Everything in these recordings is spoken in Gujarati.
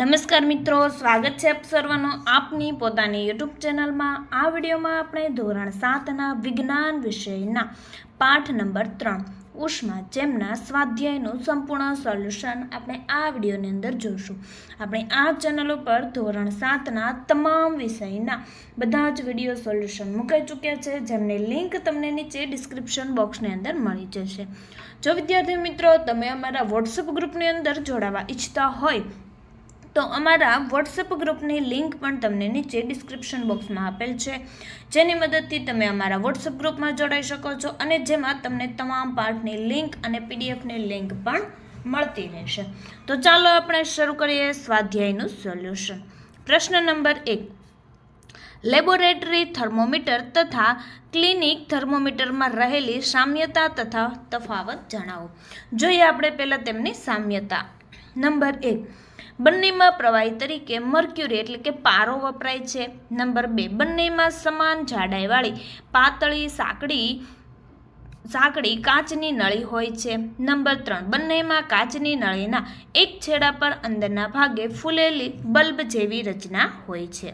નમસ્કાર મિત્રો, સ્વાગત છે આપ સર્વનો આપની પોતાની યુટ્યુબ ચેનલમાં. આ વિડીયોમાં આપણે ધોરણ સાતના વિજ્ઞાન વિષયના પાઠ નંબર ત્રણ, ઉષ્મા જેમના સ્વાધ્યાયનું સંપૂર્ણ સોલ્યુશન આપણે આ વિડીયોની અંદર જોઈશું આપણે આ ચેનલ ઉપર ધોરણ સાતના તમામ વિષયના બધા જ વીડિયો સોલ્યુશન મુકાઈ ચૂક્યા છે, જેમની લિંક તમને નીચે ડિસ્ક્રિપ્શન બોક્સની અંદર મળી જશે. જો વિદ્યાર્થી મિત્રો, તમે અમારા વોટ્સઅપ ગ્રુપની અંદર જોડાવા ઈચ્છતા હોય તો અમારા વોટ્સઅપ ગ્રુપની લિંક પણ તમને નીચે ડિસ્ક્રિપ્શન બોક્સમાં આપેલ છે. જેની મદદથી તમે અમારા વોટ્સઅપ ગ્રુપમાં જોડાઈ શકો છો અને જેમાં તમને તમામ પાઠની લિંક અને પીડીએફની લિંક પણ મળતી રહેશે. તો ચાલો આપણે શરૂ કરીએ સ્વાધ્યાયનું સોલ્યુશન. પ્રશ્ન નંબર એક. લેબોરેટરી થર્મોમીટર તથા ક્લિનિક થર્મોમીટરમાં રહેલી સામ્યતા તથા તફાવત જણાવો. જોઈએ આપણે પહેલાં તેમની સામ્યતા. નંબર એક. બંનેમાં પ્રવાહી તરીકે મર્ક્યુરી એટલે કે પારો વપરાય છે. નંબર બે, બંનેમાં સમાન જાડાઈવાળી પાતળી સાંકડી સાંકડી કાચની નળી હોય છે. નંબર ત્રણ, બંનેમાં કાચની નળીના એક છેડા પર અંદરના ભાગે ફૂલેલી બલ્બ જેવી રચના હોય છે.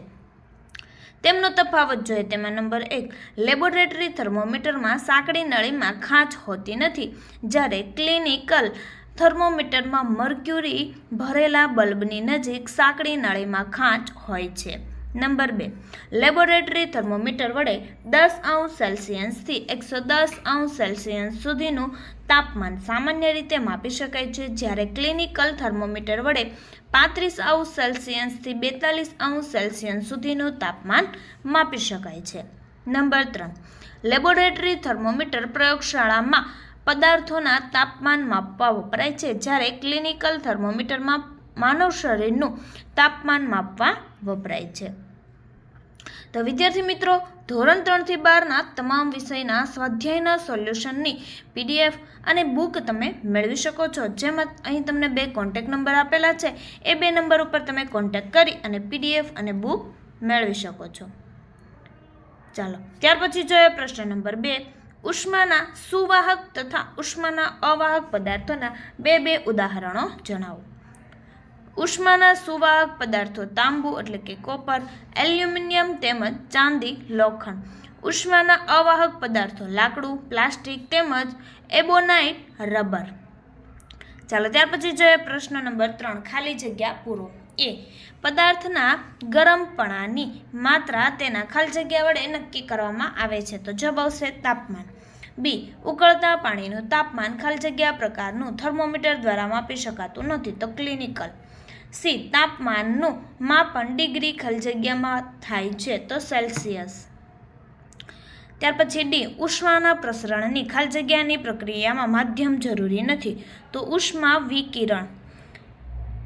તેમનો તફાવત જોઈએ તેમાં નંબર એક, લેબોરેટરી થર્મોમીટરમાં સાંકડી નળીમાં ખાંચ હોતી નથી. જ્યારે ક્લિનિકલ થર્મોમીટરમાં મર્ક્યુરી ભરેલા બલ્બની નજીક સાંકડી નળીમાં ખાંચ હોય છે. નંબર બે, લેબોરેટરી થર્મોમીટર વડે દસ અંશ સેલ્સિયસથી એકસો દસ અંશ સેલ્સિયસ સુધીનું તાપમાન સામાન્ય રીતે માપી શકાય છે. જ્યારે ક્લિનિકલ થર્મોમીટર વડે પાંત્રીસ અંશ સેલ્સિયસથી બેતાલીસ અંશ સેલ્સિયસ સુધીનું તાપમાન માપી શકાય છે. નંબર ત્રણ, લેબોરેટરી થર્મોમીટર પ્રયોગશાળામાં પદાર્થોના તાપમાન માપવા વપરાય છે, જ્યારે ક્લિનિકલ થર્મોમીટરમાં માનવ શરીરનું તાપમાન માપવા વપરાય છે. તો વિદ્યાર્થી મિત્રો, ધોરણ ત્રણથી બારના તમામ વિષયના સ્વાધ્યાયના સોલ્યુશનની પીડીએફ અને બુક તમે મેળવી શકો છો. જેમાં અહીં તમને બે કોન્ટેક નંબર આપેલા છે, એ બે નંબર ઉપર તમે કોન્ટેક કરી અને પીડીએફ અને બુક મેળવી શકો છો. ચાલો, ત્યાર પછી જોઈએ પ્રશ્ન નંબર બે. ઉષ્માના સુવાહક તથા ઉષ્માના અવાહક પદાર્થોના બે બે ઉદાહરણો જણાવો. ઉષ્માના સુવાહક પદાર્થો તાંબુ એટલે કે કોપર, એલ્યુમિનિયમ તેમજ ચાંદી, લોખંડ. ઉષ્માના અવાહક પદાર્થો લાકડું, પ્લાસ્ટિક તેમજ એબોનાઇટ, રબર. ચાલો, ત્યાર પછી જોઈએ પ્રશ્ન નંબર ત્રણ. ખાલી જગ્યા પૂરો. એ પદાર્થના ગરમપણાની માત્રા તેના ખાલી જગ્યા વડે નક્કી કરવામાં આવે છે. તો જવાબ આવશે તાપમાન. બી, ઉકળતા પાણીનું તાપમાન ખાલી જગ્યા પ્રકારનું થર્મોમીટર દ્વારા માપી શકાતું નથી. તો ક્લિનિકલ. સી, તાપમાનનું માપન ડિગ્રી ખાલી જગ્યામાં થાય છે. તો સેલ્સિયસ. ત્યાર પછી ડી, ઉષ્માના પ્રસરણની ખાલી જગ્યાની પ્રક્રિયામાં માધ્યમ જરૂરી નથી. તો ઉષ્મા વિકિરણ.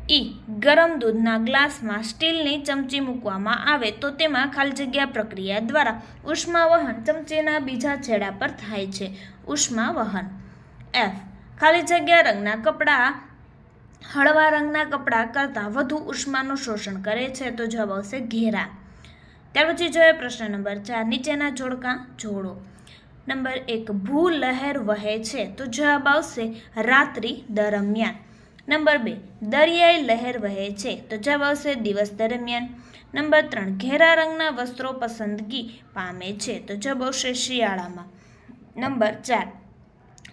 ઈ ગરમ દૂધના ગ્લાસમાં સ્ટીલની ચમચી મૂકવામાં આવે તો તેમાં ખાલી જગ્યા પ્રક્રિયા દ્વારા ઉષ્માવહન ચમચીના બીજા છેડા પર થાય છે. ઉષ્માવહન. એફ. ખાલી જગ્યા રંગના કપડાં. હળવા રંગના કપડાં કરતાં વધુ ઉષ્માનું શોષણ કરે છે તો જવાબ આવશે ઘેરા. ત્યાર પછી જોઈએ પ્રશ્ન નંબર ચાર, નીચેના જોડકા જોડો. નંબર એક ભૂ લહેર વહે છે તો જવાબ આવશે રાત્રિ દરમિયાન. નંબર બે, દરિયાઈ લહેર વહે છે. તો જવાબ આવશે દિવસ દરમિયાન. નંબર ત્રણ, ઘેરા રંગના વસ્ત્રો પસંદગી પામે છે. તો જવાબ આવશે શિયાળામાં. નંબર ચાર,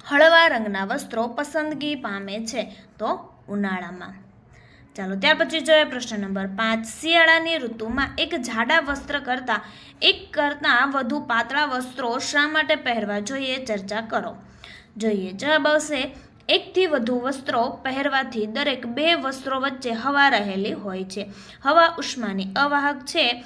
હળવા રંગના વસ્ત્રો પસંદગી પામે છે. તો ઉનાળામાં. ચાલો, ત્યાર પછી જોઈએ પ્રશ્ન નંબર પાંચ. શિયાળાની ઋતુમાં એક જાડા વસ્ત્ર કરતાં એક કરતાં વધુ પાતળા વસ્ત્રો શા માટે પહેરવા જોઈએ? ચર્ચા કરો. જોઈએ, જવાબ આવશે એકથી વધુ વસ્ત્રો પહેરવાથી દરેક બે વસ્ત્રો વચ્ચે હવા રહેલી હોય છે. હવા ઉષ્માની અવાહક છે.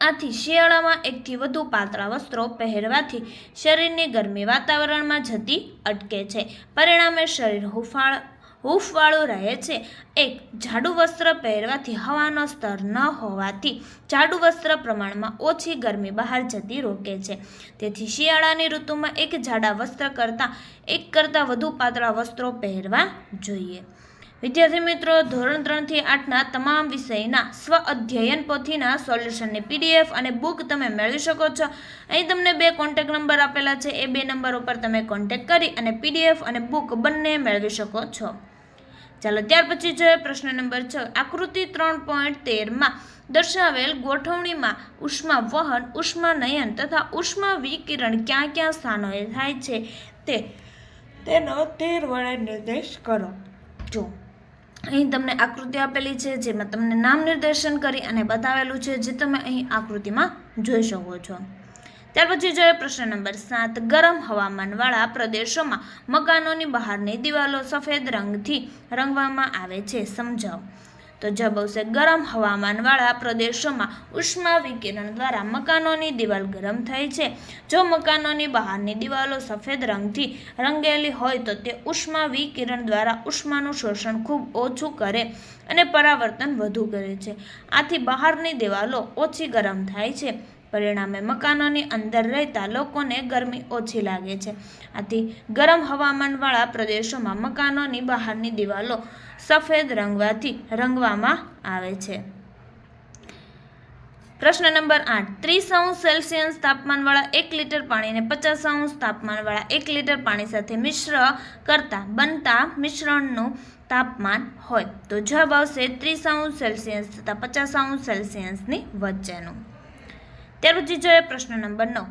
આથી શિયાળામાં એકથી વધુ પાતળા વસ્ત્રો પહેરવાથી શરીરની ગરમી વાતાવરણમાં જતી અટકે છે. પરિણામે શરીર હુંફાળ હૂંફવાળું રહે છે. એક, જાડું વસ્ત્ર પહેરવાથી હવાનો સ્તર ન હોવાથી જાડું વસ્ત્ર પ્રમાણમાં ઓછી ગરમી બહાર જતી રોકે છે. તેથી શિયાળાની ઋતુમાં એક જાડા વસ્ત્ર કરતાં એક કરતાં વધુ પાતળા વસ્ત્રો પહેરવા જોઈએ. વિદ્યાર્થી મિત્રો, ધોરણ ત્રણથી આઠના તમામ વિષયના સ્વ અધ્યયન પોથીના સોલ્યુશનની પીડીએફ અને બુક તમે મેળવી શકો છો. અહીં તમને બે કોન્ટેક નંબર આપેલા છે. એ બે નંબર ઉપર તમે કોન્ટેક કરી અને પીડીએફ અને બુક બંને મેળવી શકો છો. ચાલો ત્યાર પછી જોઈએ પ્રશ્ન નંબર છ. આકૃતિ ત્રણ પોઈન્ટ તેરમાં દર્શાવેલ ગોઠવણીમાં ઉષ્મા વહન, ઉષ્મા નયન તથા ઉષ્મા વિકિરણ ક્યાં ક્યાં સ્થાનોએ થાય છે તે તેનો તેર વડે નિર્દેશ કરો. જો, અહીં તમને આકૃતિ આપેલી છે જેમાં તમને નામ નિર્દેશન કરી અને બતાવેલું છે જે તમે અહીં આકૃતિમાં જોઈ શકો છો. ત્યાર પછી જોઈએ પ્રશ્ન નંબર સાત. ગરમ હવામાનવાળા પ્રદેશોમાં મકાનોની બહારની દિવાલો સફેદ રંગથી રંગવામાં આવે છે. સમજાવો. તો જવાબ આવશે, ગરમ હવામાનવાળા પ્રદેશોમાં ઉષ્મા વિકિરણ દ્વારા મકાનોની દિવાલ ગરમ થાય છે. જો મકાનોની બહારની દિવાલો સફેદ રંગથી રંગેલી હોય તો તે ઉષ્મા વિકિરણ દ્વારા ઉષ્માનું શોષણ ખૂબ ઓછું કરે અને પરાવર્તન વધુ કરે છે. આથી બહારની દિવાલો ઓછી ગરમ થાય છે. પરિણામે મકાનોની અંદર રહેતા લોકોને ગરમી ઓછી લાગે છે. આથી ગરમ હવામાનવાળા પ્રદેશોમાં મકાનોની બહારની દિવાલો સફેદ રંગવાથી રંગવામાં આવે છે. પ્રશ્ન નંબર આઠ. ત્રીસ અંશ સેલ્સિયસ તાપમાનવાળા એક લીટર પાણીને પચાસ અંશ તાપમાનવાળા એક લીટર પાણી સાથે મિશ્ર કરતા બનતા મિશ્રણનું તાપમાન હોય. તો જવાબ આવશે ત્રીસ અંશ સેલ્સિયસ તથા પચાસ અંશ સેલ્સિયસની વચ્ચેનું. ત્યાર પછી જોઈએ પ્રશ્ન નંબર નવ.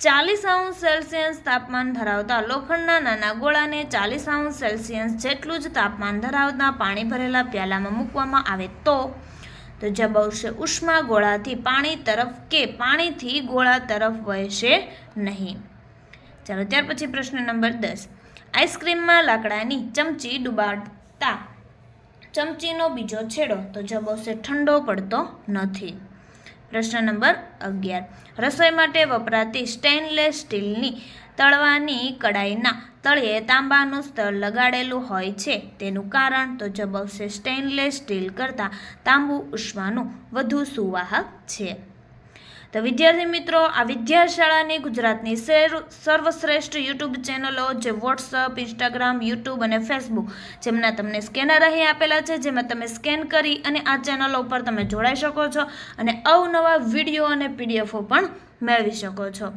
ચાલીસ અંશ સેલ્સિયસ તાપમાન ધરાવતા લોખંડના નાના ગોળાને ચાલીસ અંશ સેલ્સિયસ જેટલું જ તાપમાન ધરાવતા પાણી ભરેલા પ્યાલામાં મૂકવામાં આવે તો? તો જવાબ આવશે ઉષ્મા ગોળાથી પાણી તરફ કે પાણીથી ગોળા તરફ વહેશે નહીં. ચાલો ત્યાર પછી પ્રશ્ન નંબર દસ. આઈસ્ક્રીમમાં લાકડાની ચમચી ડુબાડતા ચમચીનો બીજો છેડો. તો જવાબ આવશે ઠંડો પડતો નથી. પ્રશ્ન નંબર અગિયાર. રસોઈ માટે વપરાતી સ્ટેનલેસ સ્ટીલની તળવાની કડાઈના તળિયે તાંબાનું સ્તર લગાડેલું હોય છે. તેનું કારણ તો જવાબ આવશે સ્ટેનલેસ સ્ટીલ કરતાં તાંબુ ઉષ્માનું વધુ સુવાહક છે. તો વિદ્યાર્થી મિત્રો, આ વિદ્યાશાળાની ગુજરાતની શેર- સર્વશ્રેષ્ઠ યુટ્યુબ ચેનલો જે વોટ્સઅપ, ઇન્સ્ટાગ્રામ, યુટ્યુબ અને ફેસબુક, જેમના તમને સ્કેનર અહીં આપેલા છે, જેમાં તમે સ્કેન કરી અને આ ચેનલો ઉપર તમે જોડાઈ શકો છો અને અવનવા વીડિયો અને પીડીએફો પણ મેળવી શકો છો.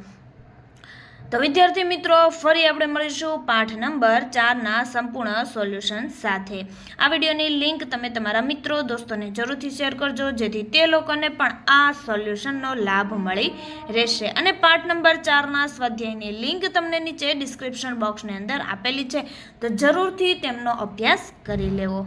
તો વિદ્યાર્થી મિત્રો, ફરી આપણે મળીશું પાઠ નંબર ચારના સંપૂર્ણ સોલ્યુશન સાથે. આ વિડીયોની લિંક તમે તમારા મિત્રો, દોસ્તોને જરૂરથી શેર કરજો, જેથી તે લોકોને પણ આ સોલ્યુશનનો લાભ મળી રહેશે. અને પાઠ નંબર ચારના સ્વાધ્યાયની લિંક તમને નીચે ડિસ્ક્રિપ્શન બોક્સની અંદર આપેલી છે. તો જરૂરથી તેમનો અભ્યાસ કરી લેવો.